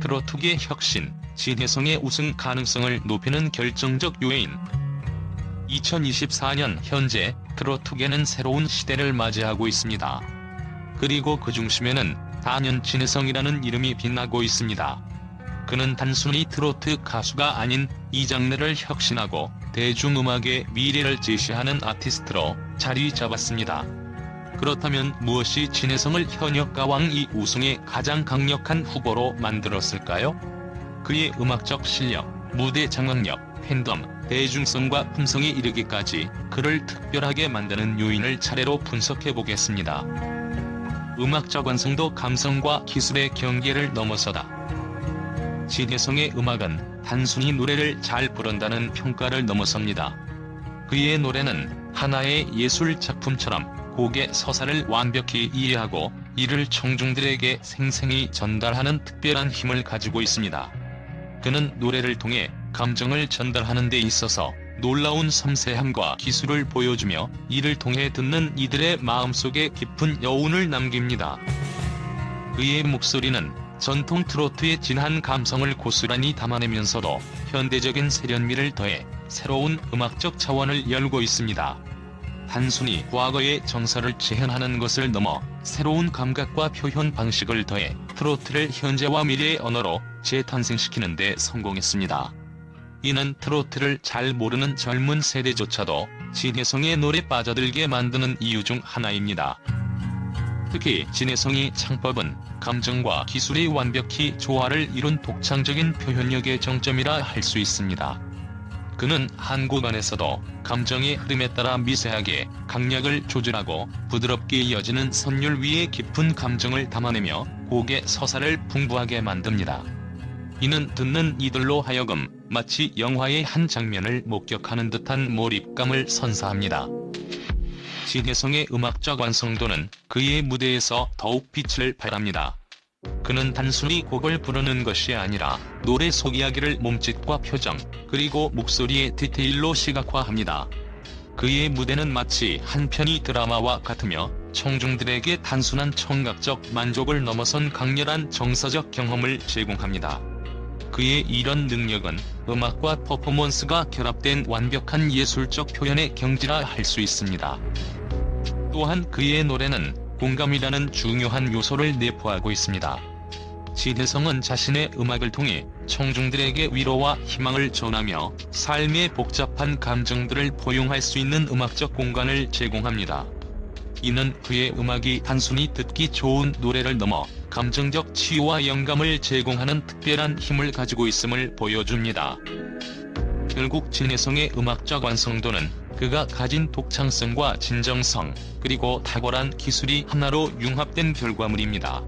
트로트계 혁신, 진혜성의 우승 가능성을 높이는 결정적 요인. 2024년 현재 트로트계는 새로운 시대를 맞이하고 있습니다. 그리고 그 중심에는 단연 진혜성이라는 이름이 빛나고 있습니다. 그는 단순히 트로트 가수가 아닌 이 장르를 혁신하고 대중음악의 미래를 제시하는 아티스트로 자리 잡았습니다. 그렇다면 무엇이 진혜성을 현역 가왕 이 우승의 가장 강력한 후보로 만들었을까요? 그의 음악적 실력, 무대 장악력, 팬덤, 대중성과 품성에 이르기까지 그를 특별하게 만드는 요인을 차례로 분석해 보겠습니다. 음악적 완성도 감성과 기술의 경계를 넘어서다. 진혜성의 음악은 단순히 노래를 잘 부른다는 평가를 넘어섭니다. 그의 노래는 하나의 예술 작품처럼 곡의 서사를 완벽히 이해하고 이를 청중들에게 생생히 전달하는 특별한 힘을 가지고 있습니다. 그는 노래를 통해 감정을 전달하는 데 있어서 놀라운 섬세함과 기술을 보여주며 이를 통해 듣는 이들의 마음속에 깊은 여운을 남깁니다. 그의 목소리는 전통 트로트의 진한 감성을 고스란히 담아내면서도 현대적인 세련미를 더해 새로운 음악적 차원을 열고 있습니다. 단순히 과거의 정서를 재현하는 것을 넘어 새로운 감각과 표현 방식을 더해 트로트를 현재와 미래의 언어로 재탄생시키는 데 성공했습니다. 이는 트로트를 잘 모르는 젊은 세대조차도 진혜성의 노래 빠져들게 만드는 이유 중 하나입니다. 특히 진혜성이 창법은 감정과 기술이 완벽히 조화를 이룬 독창적인 표현력의 정점이라 할 수 있습니다. 그는 한 구간에서도 감정의 흐름에 따라 미세하게 강약을 조절하고 부드럽게 이어지는 선율 위에 깊은 감정을 담아내며 곡의 서사를 풍부하게 만듭니다. 이는 듣는 이들로 하여금 마치 영화의 한 장면을 목격하는 듯한 몰입감을 선사합니다. 진혜성의 음악적 완성도는 그의 무대에서 더욱 빛을 발합니다. 그는 단순히 곡을 부르는 것이 아니라 노래 속 이야기를 몸짓과 표정, 그리고 목소리의 디테일로 시각화합니다. 그의 무대는 마치 한 편의 드라마와 같으며 청중들에게 단순한 청각적 만족을 넘어선 강렬한 정서적 경험을 제공합니다. 그의 이런 능력은 음악과 퍼포먼스가 결합된 완벽한 예술적 표현의 경지라 할 수 있습니다. 또한 그의 노래는 공감이라는 중요한 요소를 내포하고 있습니다. 진혜성은 자신의 음악을 통해 청중들에게 위로와 희망을 전하며 삶의 복잡한 감정들을 포용할 수 있는 음악적 공간을 제공합니다. 이는 그의 음악이 단순히 듣기 좋은 노래를 넘어 감정적 치유와 영감을 제공하는 특별한 힘을 가지고 있음을 보여줍니다. 결국 진혜성의 음악적 완성도는 그가 가진 독창성과 진정성, 그리고 탁월한 기술이 하나로 융합된 결과물입니다.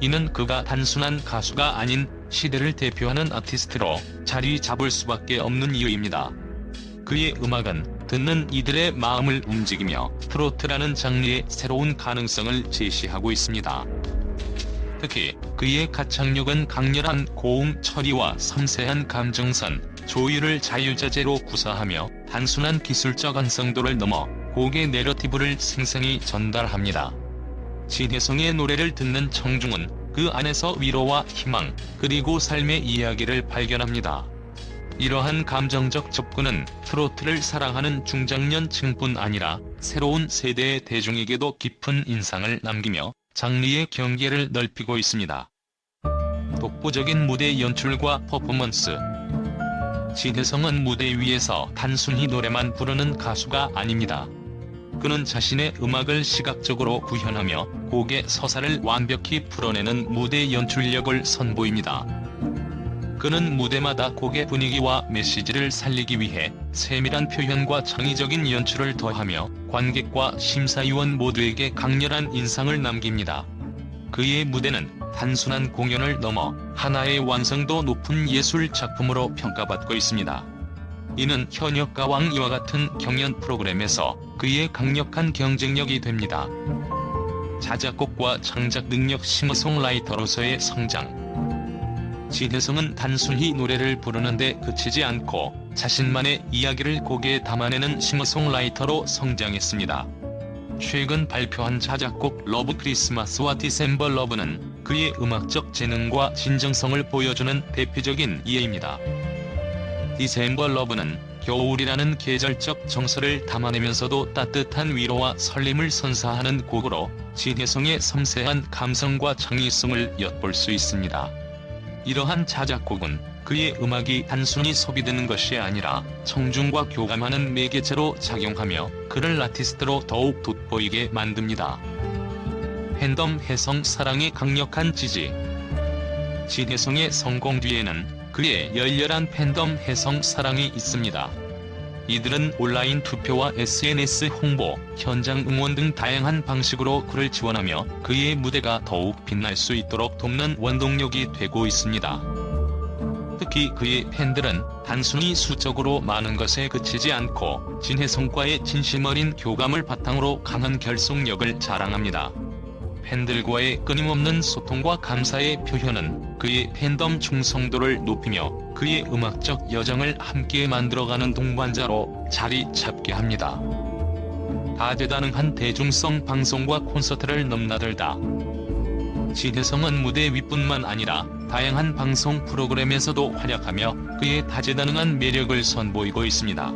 이는 그가 단순한 가수가 아닌 시대를 대표하는 아티스트로 자리 잡을 수밖에 없는 이유입니다. 그의 음악은 듣는 이들의 마음을 움직이며 트로트라는 장르의 새로운 가능성을 제시하고 있습니다. 특히 그의 가창력은 강렬한 고음 처리와 섬세한 감정선, 조율을 자유자재로 구사하며 단순한 기술적 완성도를 넘어 곡의 내러티브를 생생히 전달합니다. 진혜성의 노래를 듣는 청중은 그 안에서 위로와 희망, 그리고 삶의 이야기를 발견합니다. 이러한 감정적 접근은 트로트를 사랑하는 중장년층뿐 아니라 새로운 세대의 대중에게도 깊은 인상을 남기며 장르의 경계를 넓히고 있습니다. 독보적인 무대 연출과 퍼포먼스 진혜성은 무대 위에서 단순히 노래만 부르는 가수가 아닙니다. 그는 자신의 음악을 시각적으로 구현하며 곡의 서사를 완벽히 풀어내는 무대 연출력을 선보입니다. 그는 무대마다 곡의 분위기와 메시지를 살리기 위해 세밀한 표현과 창의적인 연출을 더하며 관객과 심사위원 모두에게 강렬한 인상을 남깁니다. 그의 무대는 단순한 공연을 넘어 하나의 완성도 높은 예술 작품으로 평가받고 있습니다. 이는 현역 가왕 이와 같은 경연 프로그램에서 그의 강력한 경쟁력이 됩니다. 자작곡과 창작 능력 싱어송라이터로서의 성장 진혜성은 단순히 노래를 부르는데 그치지 않고 자신만의 이야기를 곡에 담아내는 싱어송라이터로 성장했습니다. 최근 발표한 자작곡 러브 크리스마스와 디셈버 러브는 그의 음악적 재능과 진정성을 보여주는 대표적인 예입니다. 디셈버 러브는 겨울이라는 계절적 정서를 담아내면서도 따뜻한 위로와 설렘을 선사하는 곡으로 진혜성의 섬세한 감성과 창의성을 엿볼 수 있습니다. 이러한 자작곡은 그의 음악이 단순히 소비되는 것이 아니라 청중과 교감하는 매개체로 작용하며 그를 아티스트로 더욱 돋보이게 만듭니다. 팬덤 혜성 사랑의 강력한 지지 진혜성의 성공 뒤에는 그의 열렬한 팬덤 혜성 사랑이 있습니다. 이들은 온라인 투표와 SNS 홍보, 현장 응원 등 다양한 방식으로 그를 지원하며 그의 무대가 더욱 빛날 수 있도록 돕는 원동력이 되고 있습니다. 특히 그의 팬들은 단순히 수적으로 많은 것에 그치지 않고 진혜성과의 진심 어린 교감을 바탕으로 강한 결속력을 자랑합니다. 팬들과의 끊임없는 소통과 감사의 표현은 그의 팬덤 충성도를 높이며 그의 음악적 여정을 함께 만들어가는 동반자로 자리 잡게 합니다. 다재다능한 대중성 방송과 콘서트를 넘나들다. 진혜성은 무대 위뿐만 아니라 다양한 방송 프로그램에서도 활약하며 그의 다재다능한 매력을 선보이고 있습니다.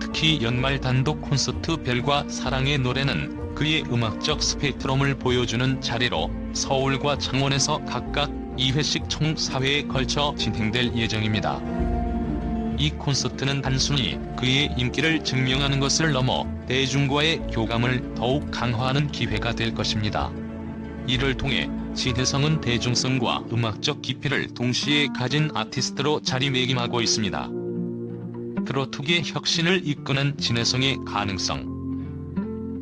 특히 연말 단독 콘서트 별과 사랑의 노래는 그의 음악적 스펙트럼을 보여주는 자리로 서울과 창원에서 각각 2회씩 총 4회에 걸쳐 진행될 예정입니다. 이 콘서트는 단순히 그의 인기를 증명하는 것을 넘어 대중과의 교감을 더욱 강화하는 기회가 될 것입니다. 이를 통해 진혜성은 대중성과 음악적 깊이를 동시에 가진 아티스트로 자리매김하고 있습니다. 트로트계 혁신을 이끄는 진혜성의 가능성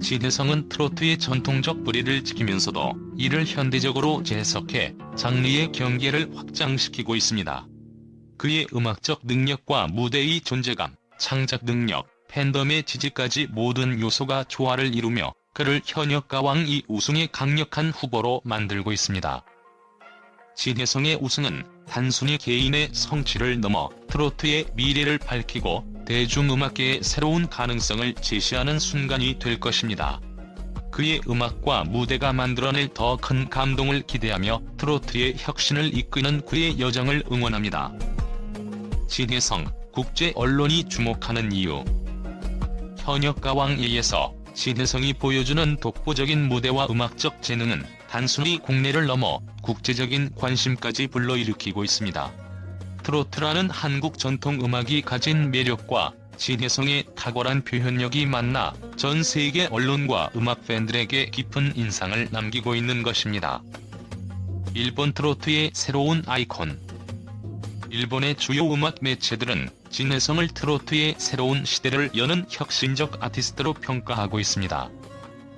진혜성은 트로트의 전통적 뿌리를 지키면서도 이를 현대적으로 재해석해 장르의 경계를 확장시키고 있습니다. 그의 음악적 능력과 무대의 존재감, 창작 능력, 팬덤의 지지까지 모든 요소가 조화를 이루며 그를 현역 가왕 이 우승의 강력한 후보로 만들고 있습니다. 진혜성의 우승은 단순히 개인의 성취를 넘어 트로트의 미래를 밝히고 대중음악계의 새로운 가능성을 제시하는 순간이 될 것입니다. 그의 음악과 무대가 만들어낼 더 큰 감동을 기대하며 트로트의 혁신을 이끄는 그의 여정을 응원합니다. 진혜성, 국제 언론이 주목하는 이유 현역 가왕에에서 진혜성이 보여주는 독보적인 무대와 음악적 재능은 단순히 국내를 넘어 국제적인 관심까지 불러일으키고 있습니다. 트로트라는 한국 전통 음악이 가진 매력과 진혜성의 탁월한 표현력이 만나 전 세계 언론과 음악 팬들에게 깊은 인상을 남기고 있는 것입니다. 일본 트로트의 새로운 아이콘 일본의 주요 음악 매체들은 진혜성을 트로트의 새로운 시대를 여는 혁신적 아티스트로 평가하고 있습니다.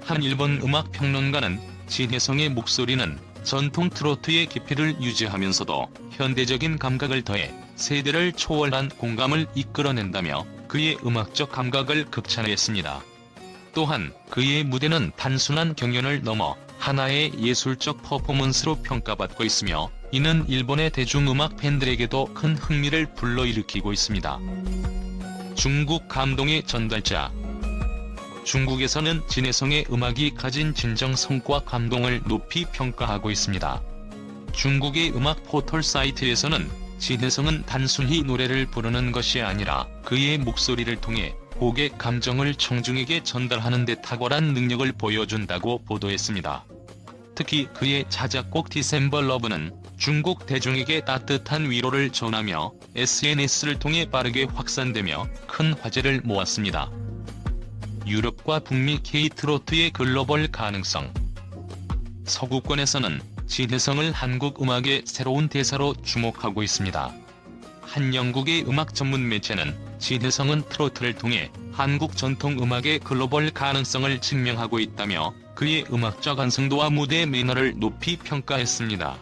한 일본 음악 평론가는 진혜성의 목소리는 전통 트로트의 깊이를 유지하면서도 현대적인 감각을 더해 세대를 초월한 공감을 이끌어낸다며 그의 음악적 감각을 극찬했습니다. 또한 그의 무대는 단순한 경연을 넘어 하나의 예술적 퍼포먼스로 평가받고 있으며 이는 일본의 대중음악 팬들에게도 큰 흥미를 불러일으키고 있습니다. 중국 감동의 전달자 중국에서는 진혜성의 음악이 가진 진정성과 감동을 높이 평가하고 있습니다. 중국의 음악 포털 사이트에서는 진혜성은 단순히 노래를 부르는 것이 아니라 그의 목소리를 통해 곡의 감정을 청중에게 전달하는 데 탁월한 능력을 보여준다고 보도했습니다. 특히 그의 자작곡 디셈버 러브는 중국 대중에게 따뜻한 위로를 전하며 SNS를 통해 빠르게 확산되며 큰 화제를 모았습니다. 유럽과 북미 K-트로트의 글로벌 가능성 서구권에서는 진혜성을 한국 음악의 새로운 대사로 주목하고 있습니다. 한 영국의 음악 전문 매체는 진혜성은 트로트를 통해 한국 전통 음악의 글로벌 가능성을 증명하고 있다며 그의 음악적 완성도와 무대 매너를 높이 평가했습니다.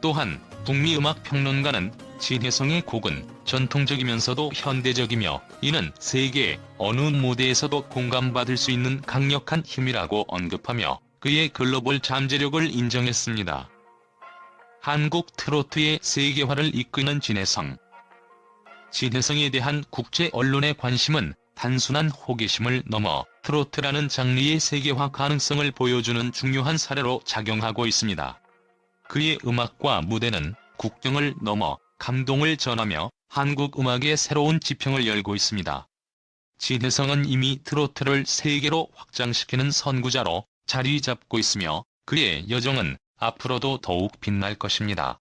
또한 북미 음악 평론가는 진혜성의 곡은 전통적이면서도 현대적이며 이는 세계 어느 무대에서도 공감받을 수 있는 강력한 힘이라고 언급하며 그의 글로벌 잠재력을 인정했습니다. 한국 트로트의 세계화를 이끄는 진혜성 진혜성에 대한 국제 언론의 관심은 단순한 호기심을 넘어 트로트라는 장르의 세계화 가능성을 보여주는 중요한 사례로 작용하고 있습니다. 그의 음악과 무대는 국경을 넘어 감동을 전하며 한국 음악의 새로운 지평을 열고 있습니다. 진혜성은 이미 트로트를 세계로 확장시키는 선구자로 자리 잡고 있으며 그의 여정은 앞으로도 더욱 빛날 것입니다.